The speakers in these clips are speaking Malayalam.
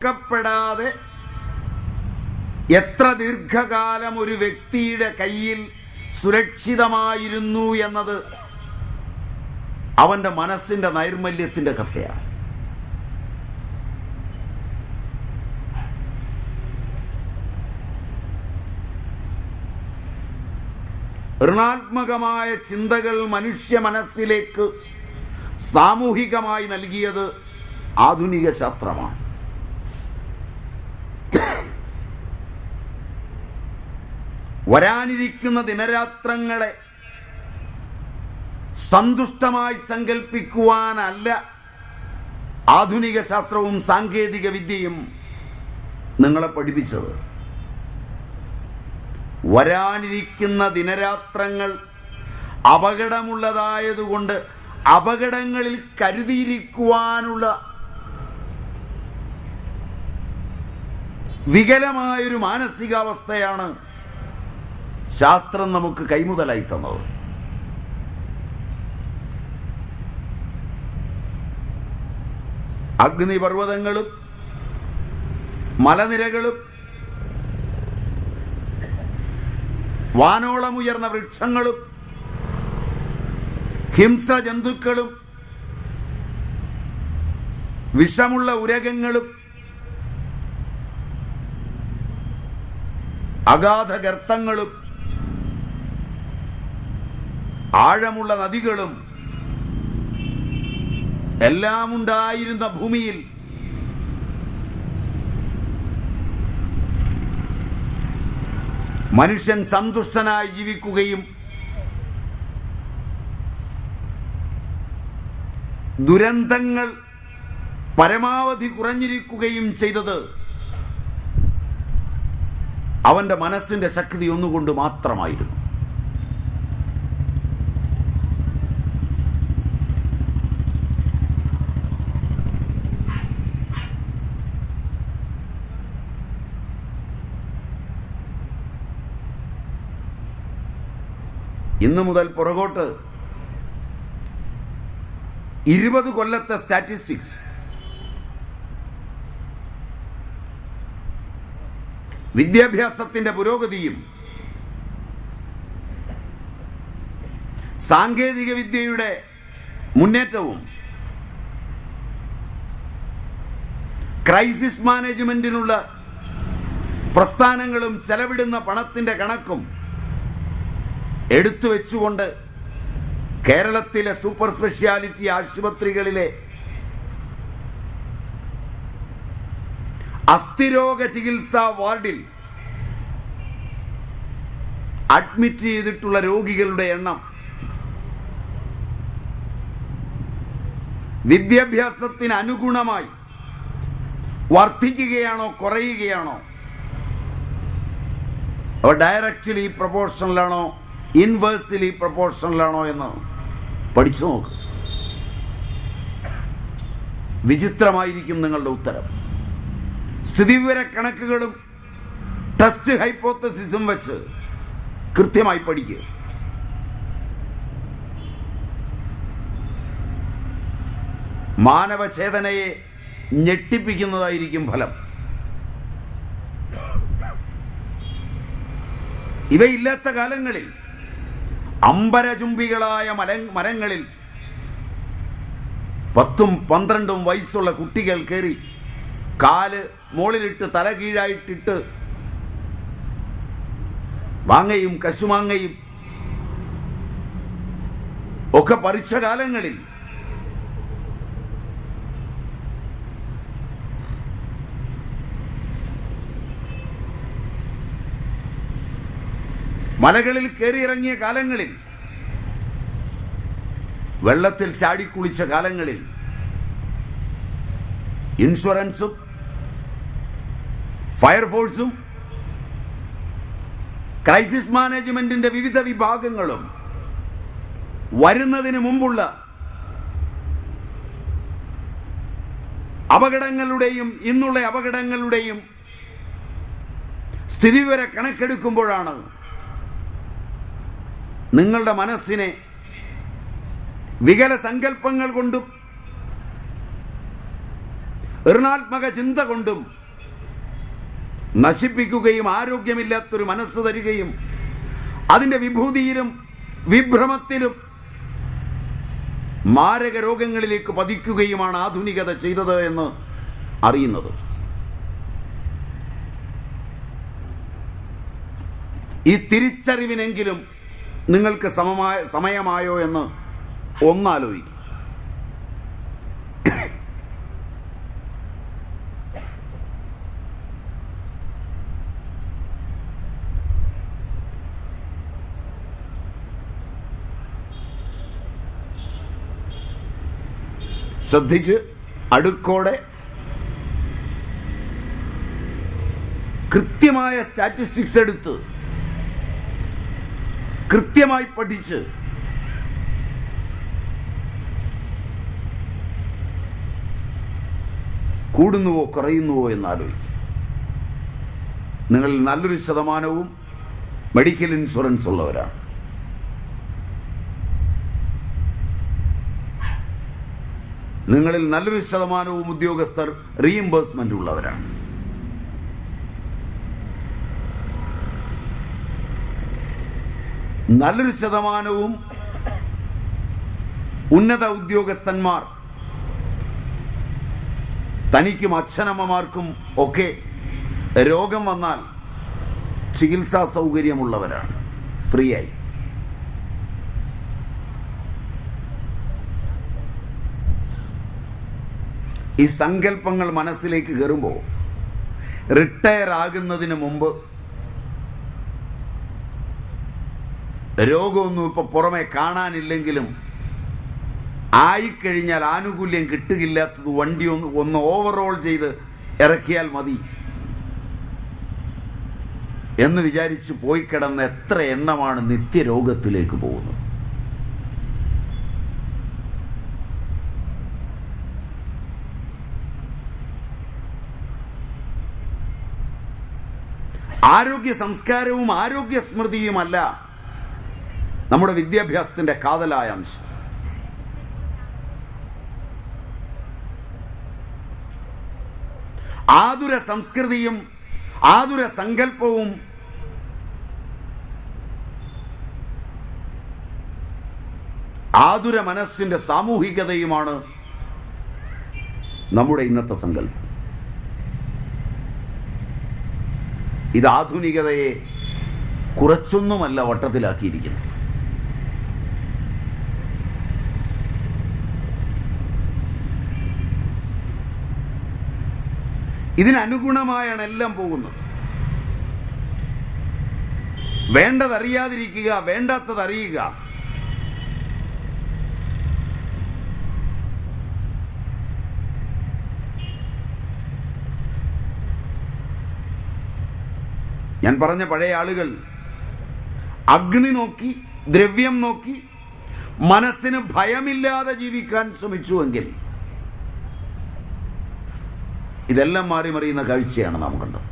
പ്പെടാതെ എത്ര ദീർഘകാലം ഒരു വ്യക്തിയുടെ കയ്യിൽ സുരക്ഷിതമായിരുന്നു എന്നത് അവന്റെ മനസ്സിന്റെ നൈർമല്യത്തിന്റെ കഥയാണ്. ഋണാത്മകമായ ചിന്തകൾ മനുഷ്യ മനസ്സിലേക്ക് സാമൂഹികമായി നൽകിയത് ആധുനിക ശാസ്ത്രമാണ്. വരാനിരിക്കുന്ന ദിനരാത്രങ്ങളെ സന്തുഷ്ടമായി സങ്കല്പിക്കുവാനല്ല ആധുനിക ശാസ്ത്രവും സാങ്കേതിക വിദ്യയും നിങ്ങളെ പഠിപ്പിച്ചത്. വരാനിരിക്കുന്ന ദിനരാത്രങ്ങൾ അപകടമുള്ളതായതുകൊണ്ട് അപകടങ്ങളിൽ കരുതിയിരിക്കുവാനുള്ള വികലമായൊരു മാനസികാവസ്ഥയാണ് ശാസ്ത്രം നമുക്ക് കൈമുതലായി തന്നത്. അഗ്നിപർവതങ്ങളും മലനിരകളും വാനോളമുയർന്ന വൃക്ഷങ്ങളും ഹിംസജന്തുക്കളും വിഷമുള്ള ഉരകങ്ങളും അഗാധ ഗർത്തങ്ങളും ആഴമുള്ള നദികളും എല്ലാം ഉണ്ടായിരുന്ന ഭൂമിയിൽ മനുഷ്യൻ സന്തുഷ്ടനായി ജീവിക്കുകയും ദുരന്തങ്ങൾ പരമാവധി കുറഞ്ഞിരിക്കുകയും ചെയ്തത് അവന്റെ മനസ്സിന്റെ ശക്തി ഒന്നുകൊണ്ട് മാത്രമായിരുന്നു. ഇന്നു മുതൽ പുറകോട്ട്. ഇരുപത് കൊല്ലത്തെ സ്റ്റാറ്റിസ്റ്റിക്സ്. വിദ്യാഭ്യാസത്തിന്റെ പുരോഗതിയും സാങ്കേതിക വിദ്യയുടെ മുന്നേറ്റവും ക്രൈസിസ് മാനേജ്മെന്റിനുള്ള പ്രസ്ഥാനങ്ങളും ചെലവിടുന്ന പണത്തിന്റെ കണക്കും എടുത്തു വെച്ചുകൊണ്ട് കേരളത്തിലെ സൂപ്പർ സ്പെഷ്യാലിറ്റി ആശുപത്രികളിലെ അസ്ഥിരോഗ ചികിത്സാ വാർഡിൽ അഡ്മിറ്റ് ചെയ്തിട്ടുള്ള രോഗികളുടെ എണ്ണം വിദ്യാഭ്യാസത്തിന് അനുഗുണമായി വർദ്ധിക്കുകയാണോ കുറയുകയാണോ? ഡയറക്റ്റ്ലി പ്രൊപ്പോർഷനിലാണോ ഇൻവേഴ്സിലി പ്രൊപ്പോർഷനിലാണോ എന്ന് പഠിച്ചു നോക്ക്. വിചിത്രമായിരിക്കും നിങ്ങളുടെ ഉത്തരം. സ്ഥിതിവിവര കണക്കുകളും ടെസ്റ്റ് ഹൈപ്പോത്തസിസും വെച്ച് കൃത്യമായി പഠിക്കുക മാനവചേതനയെ ഞെട്ടിപ്പിക്കുന്നതായിരിക്കും ഫലം. ഇവയില്ലാത്ത കാലങ്ങളിൽ അമ്പരചുംബികളായ മല മരങ്ങളിൽ പത്തും പന്ത്രണ്ടും വയസ്സുള്ള കുട്ടികൾ കയറി കാൽ മുകളിലിട്ട് തല കീഴായിട്ടിട്ട് മാങ്ങയും കശുമാങ്ങയും ഒക്കെ പറിച്ച കാലങ്ങളിൽ മലകളിൽ കയറിയിറങ്ങിയ കാലങ്ങളിൽ വെള്ളത്തിൽ ചാടിക്കുളിച്ച കാലങ്ങളിൽ ഇൻഷുറൻസും ഫയർഫോഴ്സും ക്രൈസിസ് മാനേജ്മെന്റിന്റെ വിവിധ വിഭാഗങ്ങളും വരുന്നതിന് മുമ്പുള്ള അപകടങ്ങളുടെയും ഇന്നുള്ള അപകടങ്ങളുടെയും സ്ഥിതിവിവര കണക്കെടുക്കുമ്പോഴാണ് നിങ്ങളുടെ മനസ്സിനെ വികല സങ്കല്പങ്ങൾ കൊണ്ടും ഋണാത്മക ചിന്ത കൊണ്ടും നശിപ്പിക്കുകയും ആരോഗ്യമില്ലാത്തൊരു മനസ്സ് തരികയും അതിന്റെ വിഭൂതിയിലും വിഭ്രമത്തിലും മാരക രോഗങ്ങളിലേക്ക് പതിക്കുകയുമാണ് ആധുനികത ചെയ്തത് എന്ന് അറിയുന്നത്. ഈ തിരിച്ചറിവിനെങ്കിലും നിങ്ങൾക്ക് സമമായ സമയമായോ എന്ന് ഒന്നാലോചിക്കും. ശ്രദ്ധിച്ച് അടുക്കോടെ കൃത്യമായ സ്റ്റാറ്റിസ്റ്റിക്സ് എടുത്ത് കൃത്യമായി പഠിച്ച് കൂടുന്നുവോ കുറയുന്നുവോ എന്നാലോചിക്കും. നിങ്ങൾ നല്ലൊരു ശതമാനവും മെഡിക്കൽ ഇൻഷുറൻസ് ഉള്ളവരാണ്. നിങ്ങളിൽ നല്ലൊരു ശതമാനവും ഉദ്യോഗസ്ഥർ റീഇംബേഴ്സ്മെന്റ് ഉള്ളവരാണ്. നല്ലൊരു ശതമാനവും ഉന്നത ഉദ്യോഗസ്ഥന്മാർ തനിക്കും അച്ഛനമ്മമാർക്കും ഒക്കെ രോഗം വന്നാൽ ചികിത്സാ സൗകര്യമുള്ളവരാണ്. ഫ്രീ ആയി ഈ സങ്കല്പങ്ങൾ മനസ്സിലേക്ക് കയറുമ്പോൾ റിട്ടയർ ആകുന്നതിന് മുമ്പ് രോഗമൊന്നും ഇപ്പോൾ പുറമെ കാണാനില്ലെങ്കിലും ആയിക്കഴിഞ്ഞാൽ ആനുകൂല്യം കിട്ടുകയില്ലാത്തത് വണ്ടി ഒന്ന് ഒന്ന് ഓവറോൾ ചെയ്ത് ഇറക്കിയാൽ മതി. എന്ന് വിചാരിച്ച് പോയി കിടന്ന എത്ര എണ്ണമാണ് നിത്യരോഗത്തിലേക്ക് പോകുന്നത്. ആരോഗ്യ സംസ്കാരവും ആരോഗ്യ സ്മൃതിയുമല്ല. നമ്മുടെ വിദ്യാഭ്യാസത്തിന്റെ കാതലായ അംശം. ആതുര സംസ്കൃതിയും ആതുര സങ്കല്പവും ആതുര മനസ്സിന്റെ സാമൂഹികതയുമാണ് നമ്മുടെ ഇന്നത്തെ സങ്കല്പം. ഇത് ആധുനികതയെ കുറച്ചൊന്നുമല്ല വട്ടത്തിലാക്കിയിരിക്കുന്നത്. ഇതിനനുഗുണമായാണ് എല്ലാം പോകുന്നത്. വേണ്ടതറിയാതിരിക്കുക വേണ്ടാത്തതറിയുക. ഞാൻ പറഞ്ഞ പഴയ ആളുകൾ അഗ്നി നോക്കി ദ്രവ്യം നോക്കി മനസ്സിന് ഭയമില്ലാതെ ജീവിക്കാൻ ശ്രമിച്ചുവെങ്കിൽ ഇതെല്ലാം മാറി മറിയുന്ന കാഴ്ചയാണ് നാം കണ്ടത്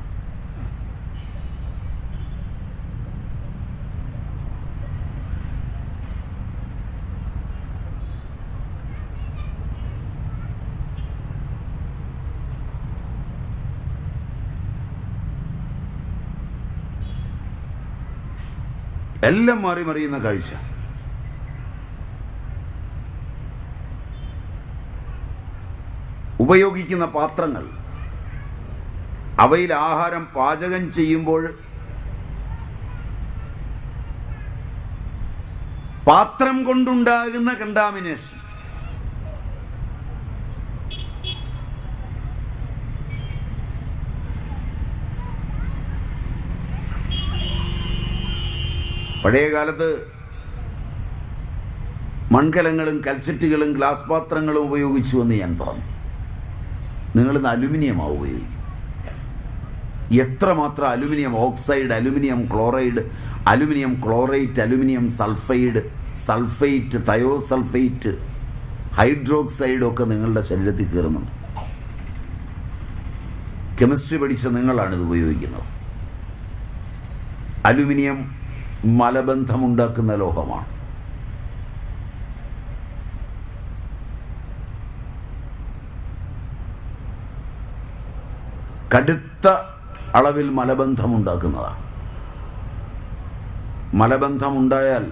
എല്ലാം മാറി മറിയുന്ന കാഴ്ച. ഉപയോഗിക്കുന്ന പാത്രങ്ങൾ അവയിൽ ആഹാരം പാചകം ചെയ്യുമ്പോൾ പാത്രം കൊണ്ടുണ്ടാകുന്ന കണ്ടാമിനേഷൻ പഴയ കാലത്ത് മൺകലങ്ങളും കൽച്ചറ്റുകളും ഗ്ലാസ് പാത്രങ്ങളും ഉപയോഗിച്ചു എന്ന് ഞാൻ പറഞ്ഞു. നിങ്ങളിന്ന് അലുമിനിയമാണ് ഉപയോഗിക്കും എത്രമാത്രം aluminium oxide aluminium chloride aluminium chlorite aluminium sulphide sulphate thiosulphate hydroxide ഒക്കെ നിങ്ങളുടെ ശരീരത്തിൽ കയറുന്നുണ്ട്. കെമിസ്ട്രി പഠിച്ച നിങ്ങളാണ് ഇത് ഉപയോഗിക്കുന്നത്. അലുമിനിയം മലബന്ധമുണ്ടാക്കുന്ന ലോഹമാണ്. കടുത്ത അളവിൽ മലബന്ധമുണ്ടാക്കുന്നതാണ്. മലബന്ധമുണ്ടായാൽ